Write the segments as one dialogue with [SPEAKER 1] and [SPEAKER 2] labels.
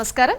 [SPEAKER 1] నమస్కారం.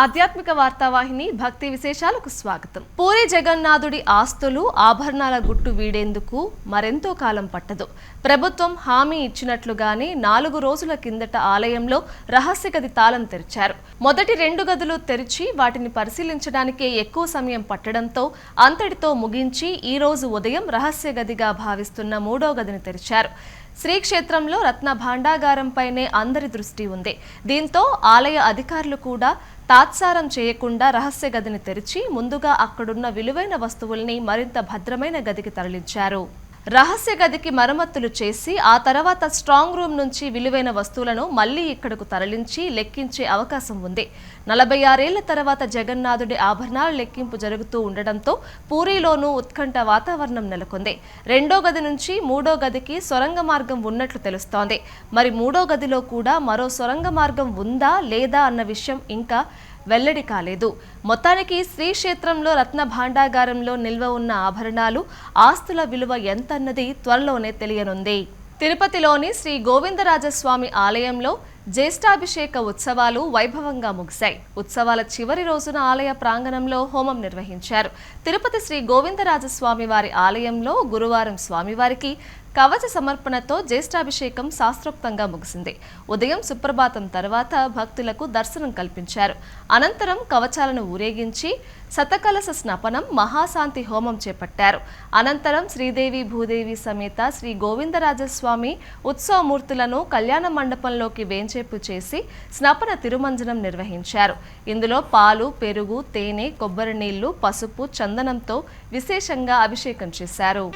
[SPEAKER 1] ఆధ్యాత్మిక వార్తావాహిని భక్తి విశేషాలకు స్వాగతం. పూరి జగన్నాథుడి ఆస్తులు ఆభరణాల గుట్టు వీడేందుకు మరెంతో కాలం పట్టదు. ప్రభుత్వం హామీ ఇచ్చినట్లుగానే నాలుగు రోజుల కిందట ఆలయంలో రహస్య గది తాళం తెరిచారు. మొదటి రెండు గదులు తెరిచి వాటిని పరిశీలించడానికే ఎక్కువ సమయం పట్టడంతో అంతటితో ముగించి ఈ రోజు ఉదయం రహస్య గదిగా భావిస్తున్న మూడో గదిని తెరిచారు. శ్రీక్షేత్రంలో రత్న భాండాగారంపైనే అందరి దృష్టి ఉంది. దీంతో ఆలయ అధికారులు కూడా తాత్సారం చేయకుండా రహస్య గదిని తెరిచి ముందుగా అక్కడున్న విలువైన వస్తువుల్ని మరింత భద్రమైన గదికి తరలించారు. రహస్య గదికి మరమ్మతులు చేసి ఆ తర్వాత స్ట్రాంగ్ రూమ్ నుంచి విలువైన వస్తువులను మళ్ళీ ఇక్కడకు తరలించి లెక్కించే అవకాశం ఉంది. నలభై ఆరేళ్ళ తర్వాత జగన్నాథుడి ఆభరణాల లెక్కింపు జరుగుతూ ఉండడంతో పూరిలోనూ ఉత్కంఠ వాతావరణం నెలకొంది. రెండో గది నుంచి మూడో గదికి సొరంగ మార్గం ఉన్నట్లు తెలుస్తోంది. మరి మూడో గదిలో కూడా మరో సొరంగ మార్గం ఉందా లేదా అన్న విషయం ఇంకా వెల్లడి కాలేదు. మొత్తానికి శ్రీక్షేత్రంలో రత్న భాండాగారంలో నిల్వ ఉన్న ఆభరణాలు ఆస్తుల విలువ ఎంతన్నది త్వరలోనే తెలియనుంది. తిరుపతిలోని శ్రీ గోవిందరాజస్వామి ఆలయంలో జ్యేష్ఠాభిషేక ఉత్సవాలు వైభవంగా ముగిశాయి. ఉత్సవాల చివరి రోజున ఆలయ ప్రాంగణంలో హోమం నిర్వహించారు. తిరుపతి శ్రీ గోవిందరాజస్వామి వారి ఆలయంలో గురువారం స్వామివారికి కవచ సమర్పణతో జ్యేష్ఠాభిషేకం శాస్త్రోక్తంగా ముగిసింది. ఉదయం సుప్రభాతం తర్వాత భక్తులకు దర్శనం కల్పించారు. అనంతరం కవచాలను ఊరేగించి శతకలస స్నపనం మహాశాంతి హోమం చేపట్టారు. అనంతరం శ్రీదేవి భూదేవి సమేత శ్రీ గోవిందరాజస్వామి ఉత్సవమూర్తులను కళ్యాణ మండపంలోకి వేంచేపు చేసి స్నపన తిరుమంజనం నిర్వహించారు. ఇందులో పాలు పెరుగు తేనె కొబ్బరి నీళ్ళు పసుపు చందనంతో విశేషంగా అభిషేకం చేశారు.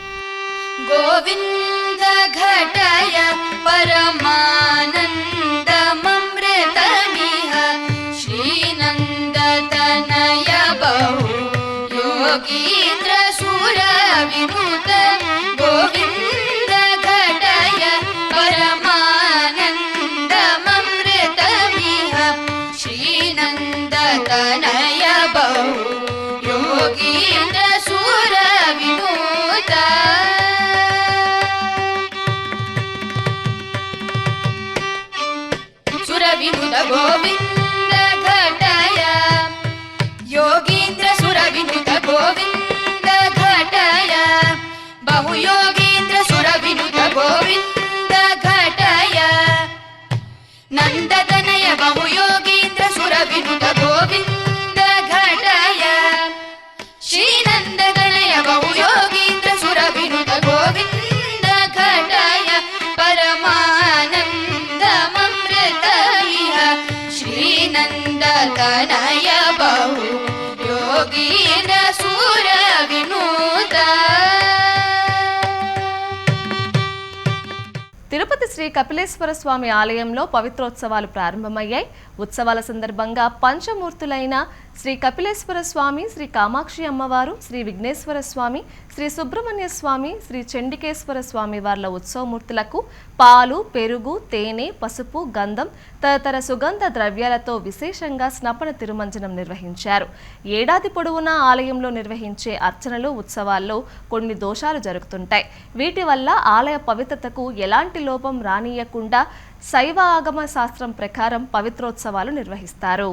[SPEAKER 2] गोविन्दघटय परमानन्दममृतमिह श्रीनन्दतनय बहु योगीन्द्रसुरविनुत गोविन्दघटय परमानन्दममृतमिह श्रीनन्दतनय बहु नन्दतनय बहु योगीन्द्र सुरविनुत गोविन्द घटय श्रीनन्दतनय बहु श्रीनन्दतनय बहु योगीन्द्र सुरविनुत
[SPEAKER 1] తిరుపతి శ్రీ కపిలేశ్వర స్వామి ఆలయంలో పవిత్రోత్సవాలు ప్రారంభమయ్యాయి ఉత్సవాల సందర్భంగా పంచమూర్తులైన శ్రీ కపిలేశ్వర స్వామి శ్రీ కామాక్షి అమ్మవారు శ్రీ విఘ్నేశ్వర స్వామి శ్రీ సుబ్రహ్మణ్య స్వామి శ్రీ చండికేశ్వర స్వామి వార్ల ఉత్సవమూర్తులకు పాలు పెరుగు తేనె పసుపు గంధం తదితర సుగంధ ద్రవ్యాలతో విశేషంగా స్నపన తిరుమంజనం నిర్వహించారు. ఏడాది పొడవునా ఆలయంలో నిర్వహించే అర్చనలు ఉత్సవాల్లో కొన్ని దోషాలు జరుగుతుంటాయి. వీటి వల్ల ఆలయ పవిత్రతకు ఎలాంటి లోపం రానియకుండా శైవ ఆగమ శాస్త్రం ప్రకారం పవిత్రోత్సవాలు నిర్వహిస్తారు.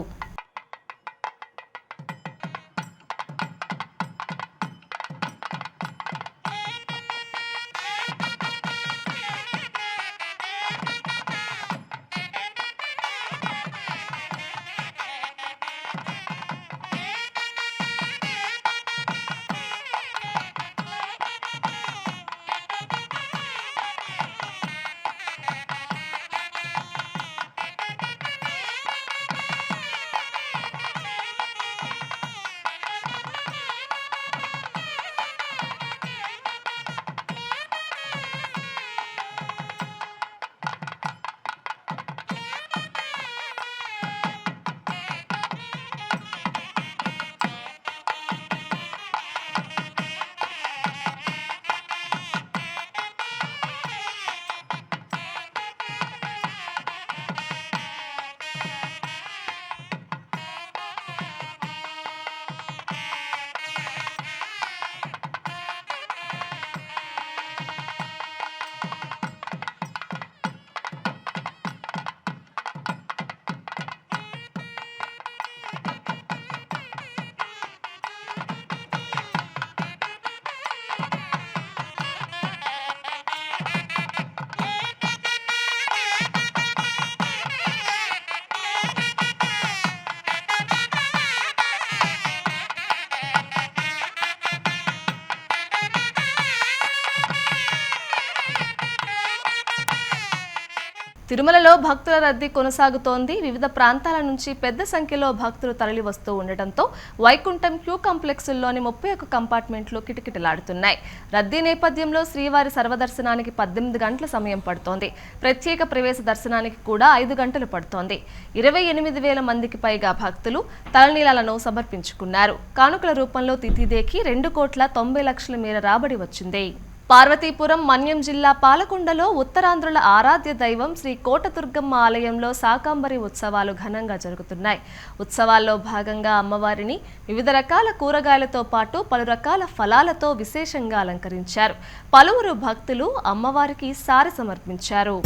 [SPEAKER 1] తిరుమలలో భక్తుల రద్దీ కొనసాగుతోంది. వివిధ ప్రాంతాల నుంచి పెద్ద సంఖ్యలో భక్తులు తరలి వస్తూ ఉండటంతో వైకుంఠం క్యూ కాంప్లెక్స్లోని ముప్పై ఒక్క కంపార్ట్మెంట్లు కిటకిటలాడుతున్నాయి. రద్దీ నేపథ్యంలో శ్రీవారి సర్వదర్శనానికి పద్దెనిమిది గంటల సమయం పడుతోంది. ప్రత్యేక ప్రవేశ దర్శనానికి కూడా ఐదు గంటలు పడుతోంది. ఇరవై ఎనిమిది వేల మందికి పైగా భక్తులు తలనీలాలను సమర్పించుకున్నారు. కానుకల రూపంలో తిథిదేకి రెండు కోట్ల తొంభై లక్షల మేర రాబడి వచ్చింది. పార్వతీపురం మన్యం జిల్లా పాలకొండలో ఉత్తరాంధ్రుల ఆరాధ్య దైవం శ్రీ కోటదుర్గమ్మ ఆలయంలో శాకాంబరి ఉత్సవాలు ఘనంగా జరుగుతున్నాయి. ఉత్సవాల్లో భాగంగా అమ్మవారిని వివిధ రకాల కూరగాయలతో పాటు పలు రకాల ఫలాలతో విశేషంగా అలంకరించారు. పలువురు భక్తులు అమ్మవారికి సారి సమర్పించారు.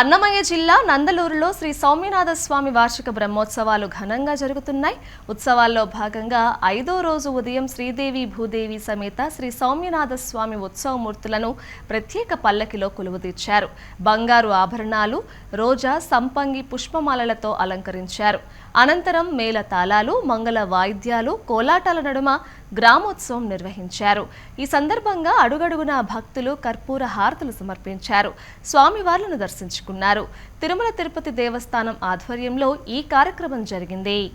[SPEAKER 1] అన్నమయ్య జిల్లా నందలూరులో శ్రీ సౌమ్యనాథ స్వామి వార్షిక బ్రహ్మోత్సవాలు ఘనంగా జరుగుతున్నాయి. ఉత్సవాల్లో భాగంగా ఐదో రోజు ఉదయం శ్రీదేవి భూదేవి సమేత శ్రీ సౌమ్యనాథ స్వామి ఉత్సవమూర్తులను ప్రత్యేక పల్లకిలో కొలువుదీర్చారు. బంగారు ఆభరణాలు రోజా సంపంగి పుష్పమాలలతో అలంకరించారు. అనంతరం మేళ తాళాలు మంగళ వాయిద్యాలు కోలాటాల నడుమ గ్రామోత్సవం నిర్వహించారు. ఈ సందర్భంగా అడుగడుగున భక్తులు కర్పూర హారతులు సమర్పించారు. స్వామివార్లను దర్శించుకున్నారు. తిరుమల తిరుపతి దేవస్థానం ఆధ్వర్యంలో ఈ కార్యక్రమం జరిగింది.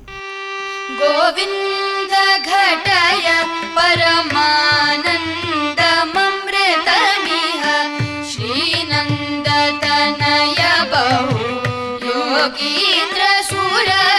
[SPEAKER 1] ీంద్ర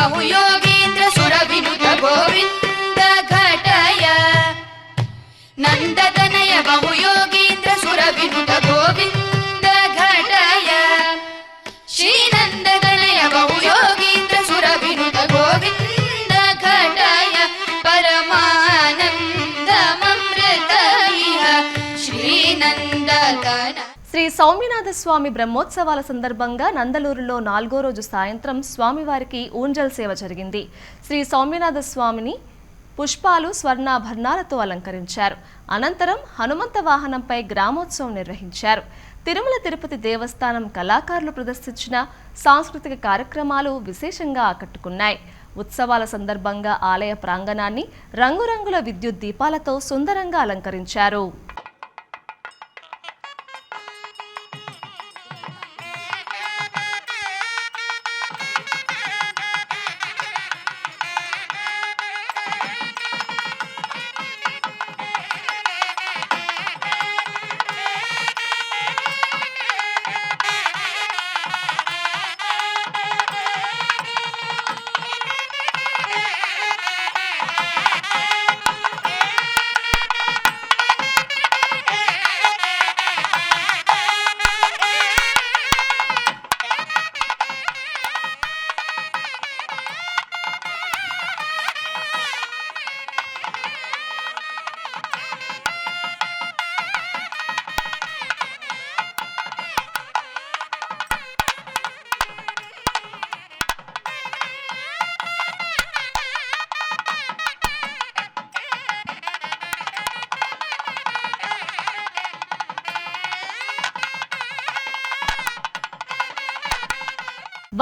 [SPEAKER 2] बहुयोगीन्द्र सुरविनुत गोविन्द घटय नन्दतनय बहुयोगीन्द्र सुरविनुत गोविन्द
[SPEAKER 1] శ్రీ సౌమ్యనాథ స్వామి బ్రహ్మోత్సవాల సందర్భంగా నందలూరులో నాలుగో రోజు సాయంత్రం స్వామివారికి ఊంజల్ సేవ జరిగింది. శ్రీ సౌమ్యనాథ స్వామిని పుష్పాలు స్వర్ణాభరణాలతో అలంకరించారు. అనంతరం హనుమంత వాహనంపై గ్రామోత్సవం నిర్వహించారు. తిరుమల తిరుపతి దేవస్థానం కళాకారులు ప్రదర్శించిన సాంస్కృతిక కార్యక్రమాలు విశేషంగా ఆకట్టుకున్నాయి. ఉత్సవాల సందర్భంగా ఆలయ ప్రాంగణాన్ని రంగురంగుల విద్యుత్ దీపాలతో సుందరంగా అలంకరించారు.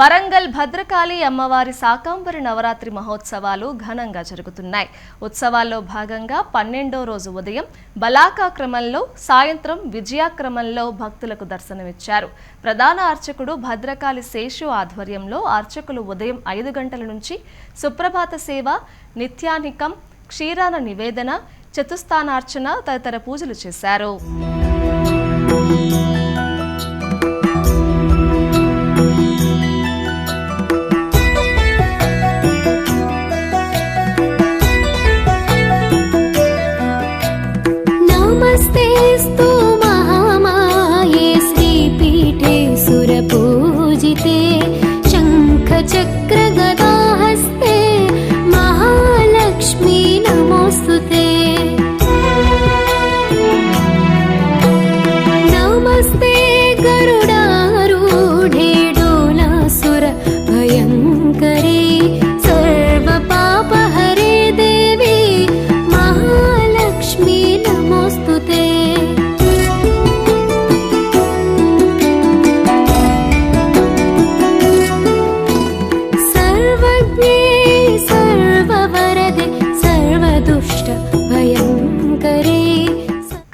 [SPEAKER 1] వరంగల్ భద్రకాళి అమ్మవారి శాకాంబరి నవరాత్రి మహోత్సవాలు ఘనంగా జరుగుతున్నాయి. ఉత్సవాల్లో భాగంగా పన్నెండో రోజు ఉదయం బలాకా క్రమంలో సాయంత్రం విజయాక్రమంలో భక్తులకు దర్శనమిచ్చారు. ప్రధాన అర్చకుడు భద్రకాళి శేషు ఆధ్వర్యంలో అర్చకులు ఉదయం ఐదు గంటల నుంచి సుప్రభాత సేవ నిత్యానికం క్షీరాన నివేదన చతుస్థానార్చన తదితర పూజలు చేశారు.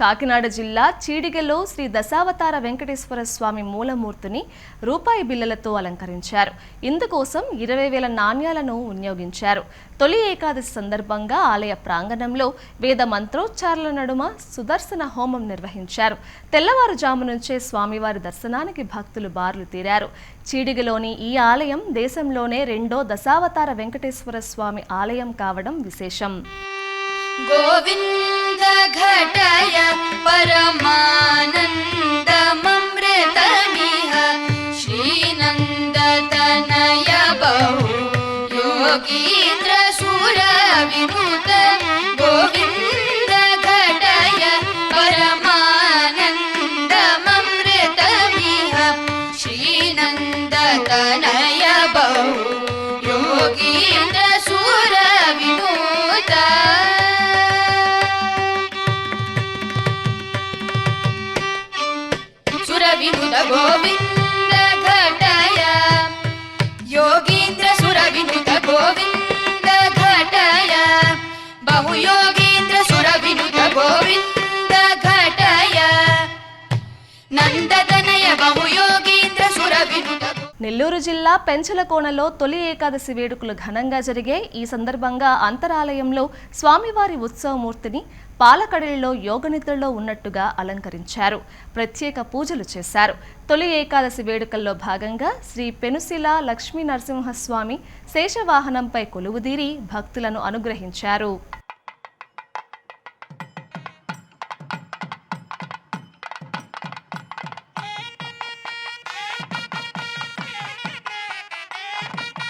[SPEAKER 1] కాకినాడ జిల్లా చీడిగలో శ్రీ దశావతార వెంకటేశ్వర స్వామి మూలమూర్తిని రూపాయి బిల్లలతో అలంకరించారు. ఇందుకోసం ఇరవై వేల నాణ్యాలను వినియోగించారు. తొలి ఏకాదశి సందర్భంగా ఆలయ ప్రాంగణంలో వేద మంత్రోచ్చారాల నడుమ సుదర్శన హోమం నిర్వహించారు. తెల్లవారుజాము నుంచే స్వామివారి దర్శనానికి భక్తులు బార్లు తీరారు. చీడిగలోని ఈ ఆలయం దేశంలోనే రెండో దశావతార వెంకటేశ్వర స్వామి ఆలయం కావడం విశేషం.
[SPEAKER 2] గోవింద్ घटय परमानन्दममृतमिह श्रीनन्दतनय बहु। योगीन्द्र
[SPEAKER 1] నెల్లూరు జిల్లా పెంచలకోనలో తొలి ఏకాదశి వేడుకలు ఘనంగా జరిగే ఈ సందర్భంగా అంతరాలయంలో స్వామివారి ఉత్సవమూర్తిని పాలకడలో యోగ నిద్రలో ఉన్నట్టుగా అలంకరించారు. ప్రత్యేక పూజలు చేశారు. తొలి ఏకాదశి వేడుకల్లో భాగంగా శ్రీ పెనుశిల లక్ష్మీ నరసింహస్వామి శేషవాహనంపై కొలువుదీరి భక్తులను అనుగ్రహించారు. Thank you.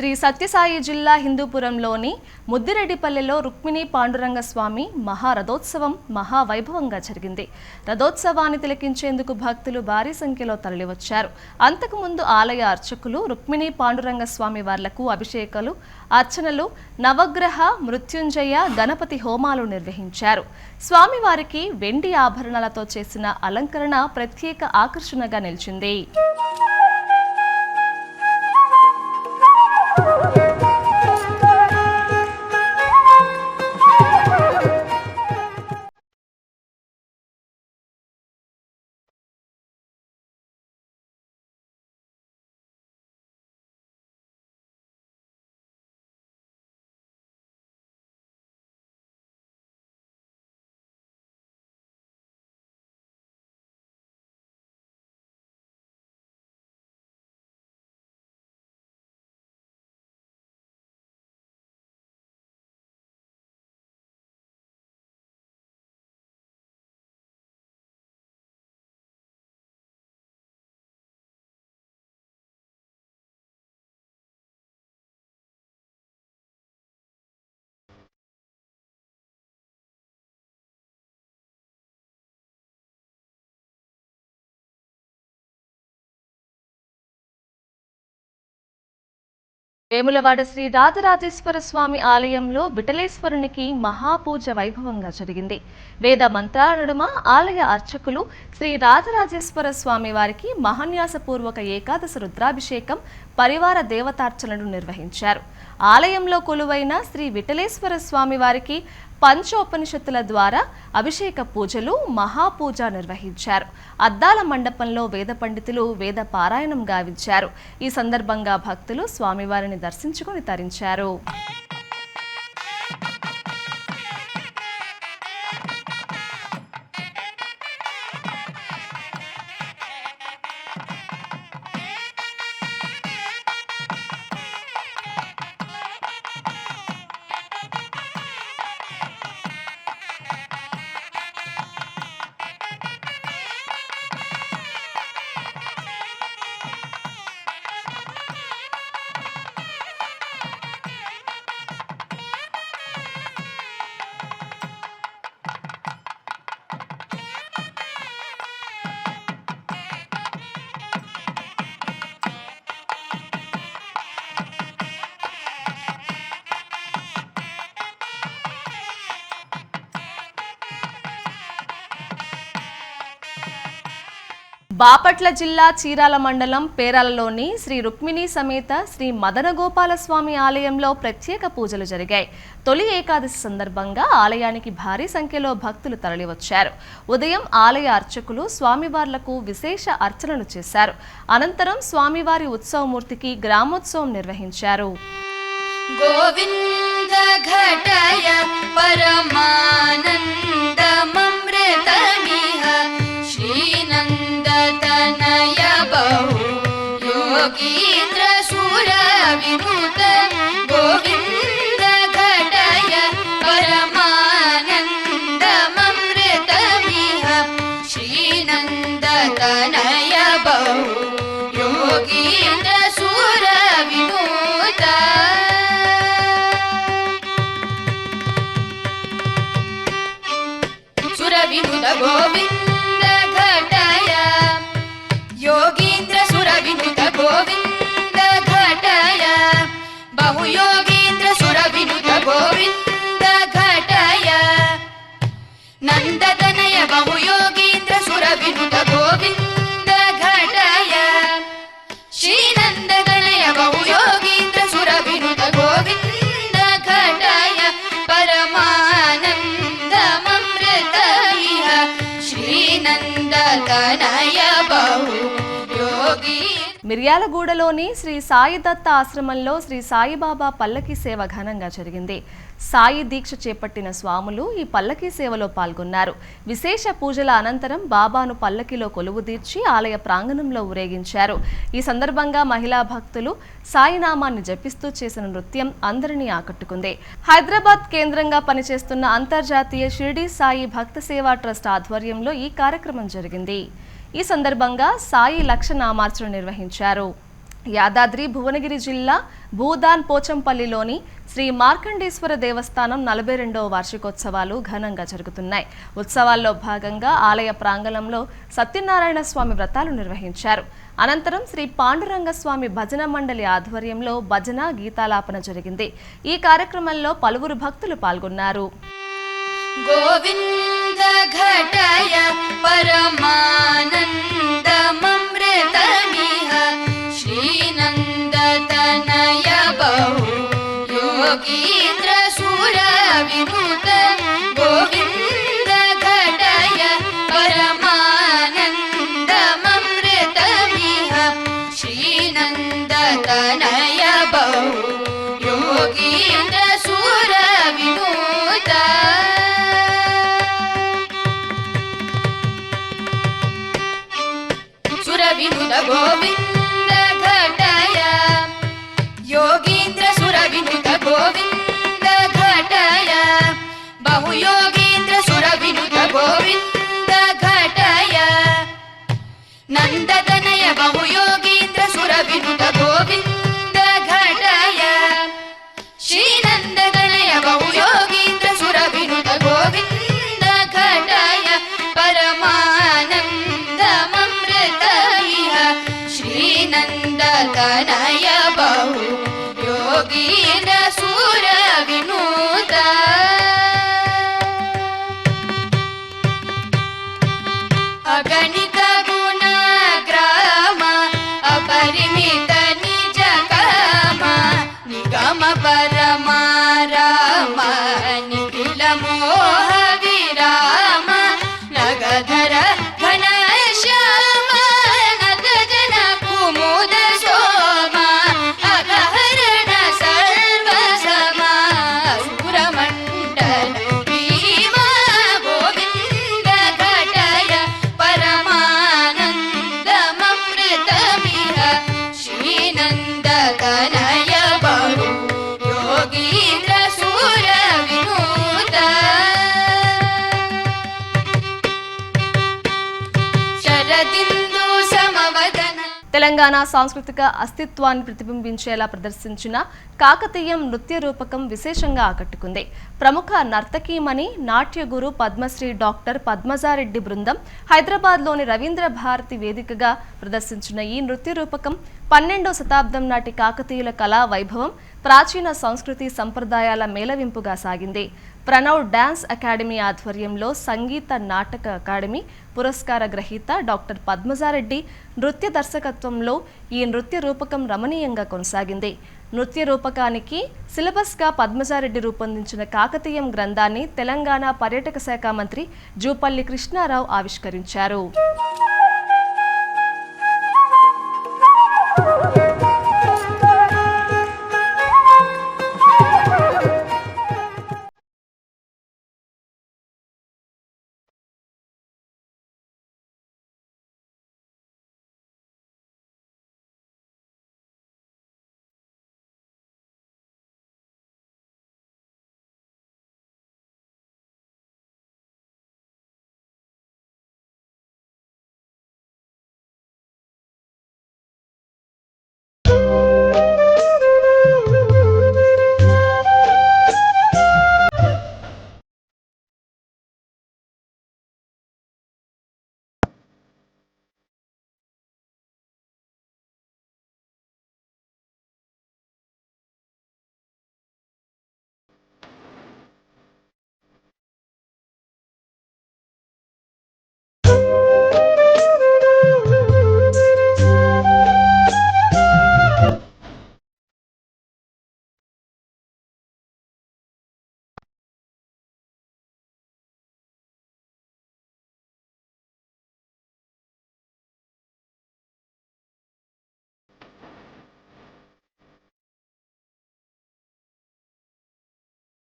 [SPEAKER 1] శ్రీ సత్యసాయి జిల్లా హిందూపురంలోని ముద్దిరెడ్డిపల్లెలో రుక్మిణి పాండురంగ స్వామి మహారథోత్సవం మహావైభవంగా జరిగింది. రథోత్సవాన్ని తిలకించేందుకు భక్తులు భారీ సంఖ్యలో తరలివచ్చారు. అంతకుముందు ఆలయ అర్చకులు రుక్మిణి పాండురంగ స్వామి వార్లకు అభిషేకాలు అర్చనలు నవగ్రహ మృత్యుంజయ గణపతి హోమాలు నిర్వహించారు. స్వామివారికి వెండి ఆభరణాలతో చేసిన అలంకరణ ప్రత్యేక ఆకర్షణగా నిలిచింది. Thank you. వేములవాడ శ్రీ రాజరాజేశ్వర స్వామి ఆలయంలో విఠలేశ్వరునికి మహాపూజ వైభవంగా జరిగింది. వేద మంత్రాల నడుమ ఆలయ అర్చకులు శ్రీ రాజరాజేశ్వర స్వామి వారికి మహాన్యాసపూర్వక ఏకాదశ రుద్రాభిషేకం పరివార దేవతార్చనలు నిర్వహించారు. ఆలయంలో కొలువైన శ్రీ విఠలేశ్వర స్వామి వారికి పంచోపనిషత్తుల ద్వారా అభిషేక పూజలు మహాపూజ నిర్వహించారు. అద్దాల మండపంలో వేద పండితులు వేద పారాయణం గావించారు. ఈ సందర్భంగా భక్తులు స్వామివారిని దర్శించుకుని తరించారు. బాపట్ల జిల్లా చీరాల మండలం పేరాలలోని శ్రీ రుక్మిణి సమేత శ్రీ మదనగోపాలస్వామి ఆలయంలో ప్రత్యేక పూజలు జరిగాయి. తొలి ఏకాదశి సందర్భంగా ఆలయానికి భారీ సంఖ్యలో భక్తులు తరలివచ్చారు. ఉదయం ఆలయ అర్చకులు స్వామివార్లకు విశేష అర్చనలు చేశారు. అనంతరం స్వామివారి ఉత్సవమూర్తికి గ్రామోత్సవం నిర్వహించారు.
[SPEAKER 2] పరమానందమృతమిహ శ్రీనంద तनय बहु योगीन्द्रशूर विभूत गोविन्द घटय परमानन्दमृतमिह श्रीनन्द तनय बहु योगीन्द्रशूर विभूत सुरविभूत नन्दतनय बहुयोगीन्द्र सुरविनुत गोविन्द
[SPEAKER 1] మిర్యాలగూడలోని శ్రీ సాయి దత్త ఆశ్రమంలో శ్రీ సాయిబాబా పల్లకీ సేవ ఘనంగా జరిగింది. సాయి దీక్ష చేపట్టిన స్వాములు ఈ పల్లకీ సేవలో పాల్గొన్నారు. విశేష పూజల అనంతరం బాబాను పల్లకిలో కొలువుదీర్చి ఆలయ ప్రాంగణంలో ఊరేగించారు. ఈ సందర్భంగా మహిళా భక్తులు సాయినామాన్ని జపిస్తూ చేసిన నృత్యం అందరినీ ఆకట్టుకుంది. హైదరాబాద్ కేంద్రంగా పనిచేస్తున్న అంతర్జాతీయ షిర్డీ సాయి భక్త సేవా ట్రస్ట్ ఆధ్వర్యంలో ఈ కార్యక్రమం జరిగింది. ఈ సందర్భంగా సాయి లక్ష నామార్చన నిర్వహించారు. యాదాద్రి భువనగిరి జిల్లా భూదాన్ పోచంపల్లిలోని శ్రీ మార్కండేశ్వర దేవస్థానం నలభై రెండవ వార్షికోత్సవాలు ఘనంగా జరుగుతున్నాయి. ఉత్సవాల్లో భాగంగా ఆలయ ప్రాంగణంలో సత్యనారాయణ స్వామి వ్రతాలు నిర్వహించారు. అనంతరం శ్రీ పాండురంగ స్వామి భజన మండలి ఆధ్వర్యంలో భజన గీతాలాపన జరిగింది. ఈ కార్యక్రమంలో పలువురు భక్తులు పాల్గొన్నారు.
[SPEAKER 2] గోవింద ఘటయ పర नन्दतनय बहुयोगीन्द्र सुरविनुत गोविन्द घटय श्रीनन्दतनय बहुयोगीन्द्र सुरविनुत गोविन्द घटय परमानन्दममृतमिह श्रीनन्दतनय
[SPEAKER 1] తెలంగాణ సాంస్కృతిక అస్తిత్వాన్ని ప్రతిబింబించేలా ప్రదర్శించిన కాకతీయం నృత్య రూపకం విశేషంగా ఆకట్టుకుంది. ప్రముఖ నర్తకీమణి నాట్య గురు పద్మశ్రీ డాక్టర్ పద్మజారెడ్డి బృందం హైదరాబాద్లోని రవీంద్ర భారతి వేదికగా ప్రదర్శించిన ఈ నృత్య రూపకం పన్నెండో శతాబ్దం నాటి కాకతీయుల కళా వైభవం ప్రాచీన సంస్కృతి సంప్రదాయాల మేళవింపుగా సాగింది. ప్రణవ్ డాన్స్ అకాడమీ ఆధ్వర్యంలో సంగీత నాటక అకాడమీ పురస్కార గ్రహీత డాక్టర్ పద్మజారెడ్డి నృత్య దర్శకత్వంలో ఈ నృత్య రూపకం రమణీయంగా కొనసాగింది. నృత్య రూపకానికి సిలబస్గా పద్మజారెడ్డి రూపొందించిన కాకతీయం గ్రంథాన్ని తెలంగాణ పర్యాటక శాఖ మంత్రి జూపల్లి కృష్ణారావు ఆవిష్కరించారు.